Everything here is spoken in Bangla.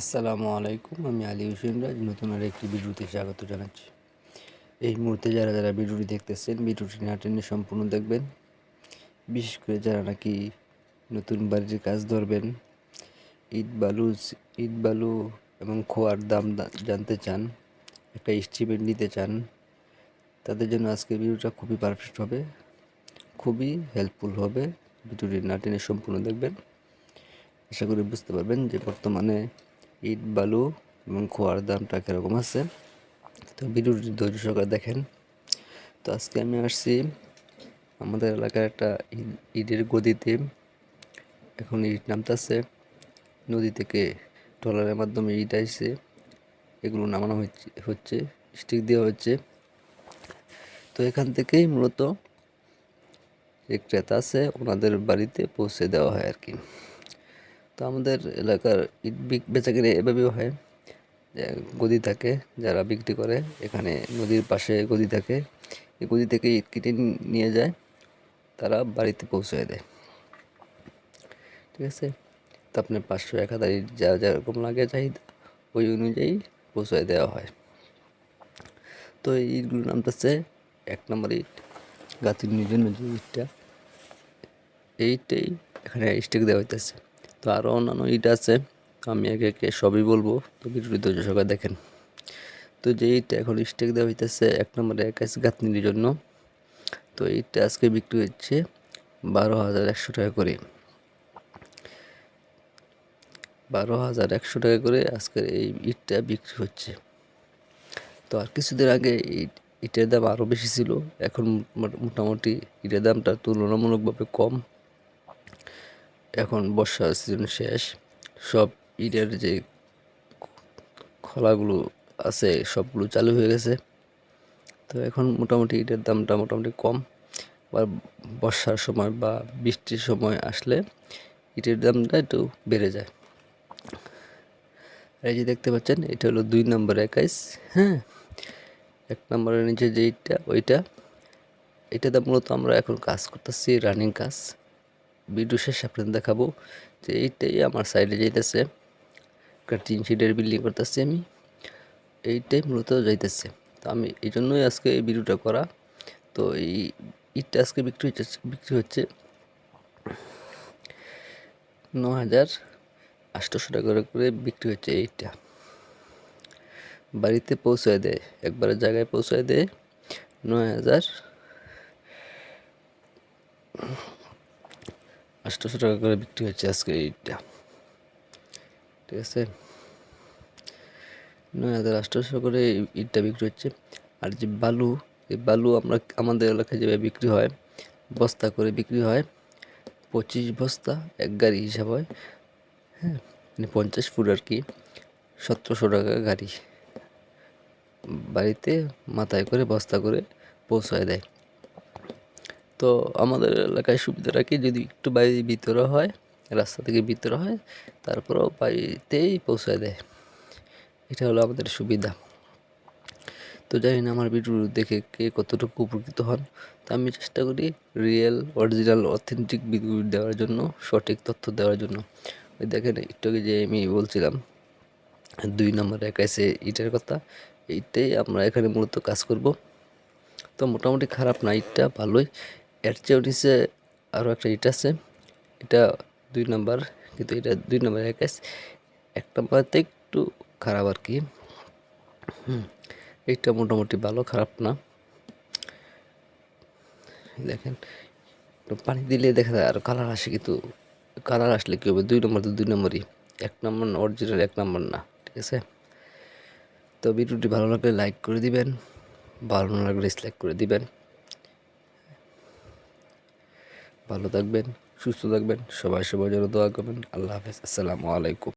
আসসালামু আলাইকুম, আমি আলী হোসেন রাজ নতুন আর একটি ভিডিওতে স্বাগত জানাচ্ছি। এই মুহূর্তে যারা যারা ভিডিওটি দেখতেছেন, ভিডিওটি না টেনে সম্পূর্ণ দেখবেন। বিশেষ করে যারা নাকি নতুন বাড়ির কাজ ধরবেন ইট বালু ইট বালু এবং খোয়ার দাম জানতে চান, একটা এস্টিমেট নিতে চান, তাদের জন্য আজকের ভিডিওটা খুবই পারফেক্ট হবে, খুবই হেল্পফুল হবে। ভিডিওটি না টেনে সম্পূর্ণ দেখবেন। আশা করি বুঝতে পারবেন যে বর্তমানে ইট বালু এবং খোয়ার দামটা কীরকম আছে? তো ভিডিওটি ধৈর্য সহকারে দেখেন। তো আজকে আমি আসছি আমাদের এলাকার একটা ইট- ইটের গদিতে। এখন ইট নামতেছে। নদী থেকে ট্রলারের মাধ্যমে ইট আসছে এগুলো নামানো হচ্ছে হচ্ছে, স্টিক দেওয়া হচ্ছে। তো এখান থেকেই মূলত যে ক্রেতা আছে, ওনাদের বাড়িতে পৌঁছে দেওয়া হয় আর কি। তো আমাদের এলাকার ইট বিক- বেচাকেনা এভাবেও হয়, যে গদি থাকে যারা বিক্রি করে, এখানে নদীর পাশে গদি থাকে, এই গদি থেকে ইট কেটে নিয়ে যায়, তারা বাড়িতে পৌঁছে দেয়। ঠিক আছে? তো আপনার পাঁচশো এক হাজার ইট যা যেরকম লাগে চাহিদা, ওই অনুযায়ী পৌঁছায় দেওয়া হয়। তো এই ইটগুলোর নাম হচ্ছে এক নম্বর ইট গাঁথনির জন্য যে ইটটা এইটাই এখানে স্টিক দেওয়া হইতেছে। তো আরও অন্যান্য ইট আছে। আমি একে একে সবই বলব। তো ভিডিওটি ধৈর্য সহকারে দেখেন। তো যে ইটটা এখন স্টেক দেওয়া হইতেছে, এক নম্বরে এক আছে গাঁথনির জন্য। তো এইটা আজকে বিক্রি হচ্ছে বারো হাজার একশো টাকা করে। বারো হাজার একশো টাকা করে আজকের এই ইটটা বিক্রি হচ্ছে। তো আর কিছুদিন আগে ইট, ইটের দাম আরও বেশি ছিল। এখন মোট- মোটামুটি ইটের দামটা তুলনামূলকভাবে কম। এখন বর্ষা সিজন শেষ, সব ইটের যে খোলাগুলো আছে, সবগুলো চালু হয়ে গেছে। তো এখন মোটামুটি ইটের দামটা মোটামুটি কম। আবার বর্ষার সময় বা বৃষ্টির সময় আসলে ইটের দামটা একটু বেড়ে যায়। এই যে দেখতে পাচ্ছেন, এটা হলো দুই নম্বর একাইশ হ্যাঁ? এক নম্বরের নিচে যে ইটটা, ওইটা। এটাতে মূলত আমরা এখন কাজ করতেছি রানিং কাজ। ভিডিও শেষে আপনাদের দেখাবো যে এইটাই আমার সাইডে যাইতেছে। একটা টিন শিটের বিল্ডিং করতেছি আমি। এইটাই মূলত যাইতেছে। তো আমি এই জন্যই আজকে এই ভিডিওটা করা। তো এই ইটটা আজকে বিক্রি হচ্ছে বিক্রি হচ্ছে ন হাজার আটশোশো টাকা করে করে বিক্রি হচ্ছে এইটা। বাড়িতে পৌঁছায় দেয় একবারে জায়গায় পৌঁছায় দেয় নয় হাজার আটশোশো টাকা করে বিক্রি হচ্ছে আজকে এইটা। ঠিক আছে? নয় হাজার আটশোশো করে ইটটা বিক্রি হচ্ছে। আর যে বালু, এই বালু আমরা আমাদের এলাকায় যেভাবে বিক্রি হয়, বস্তা করে বিক্রি হয়, পঁচিশ বস্তা এক গাড়ি হিসাব হয়। হ্যাঁ মানে পঞ্চাশ ফুট আর কি, সতেরোশো টাকা গাড়ি। বাড়িতে মাথায় করে বস্তা করে পৌঁছায় দেয়। তো আমাদের এলাকায় সুবিধাটা কি যদি একটু বাড়ির ভিতরে হয়, রাস্তা থেকে ভিতরে হয়, তারপরেও বাড়িতেই পৌঁছায় দেয়। এটা হলো আমাদের সুবিধা। তো জানি না আমার ভিডিও দেখে কে কতটুকু উপকৃত হন, তো আমি চেষ্টা করি রিয়েল অরিজিনাল অথেন্টিক ভিডিও দেওয়ার জন্য, সঠিক তথ্য দেওয়ার জন্য। ওই দেখেন, একটু আগে যে আমি বলছিলাম, দুই নম্বর একাইছে ইটের কথা, এইটাই আমরা এখানে মূলত কাজ করব। তো মোটামুটি খারাপ না, ইটটা ভালোই। এর চেয়েও নিচে আরও একটা ইট আছে। এটা দুই নাম্বার, কিন্তু এটা দুই নাম্বার একাইস এক নাম্বারতে একটু খারাপ আর কি। হুম, এইটা মোটামুটি ভালো, খারাপ না। দেখেন পানি দিলে দেখা যায় আরও কালার আসে, কিন্তু কালার আসলে কী হবে? দুই নম্বর তো দুই নম্বরই। এক নম্বর অরিজিনাল এক নম্বর না, ঠিক আছে? তো ভিডিওটি ভালো লাগলে লাইক করে দিবেন, ভালো না লাগলে ডিসলাইক করে দিবেন। ভালো থাকবেন সুস্থ থাকবেন সবাই সবার জন্য দোয়া করবেন। আল্লাহ হাফেজ আসসালামু আলাইকুম।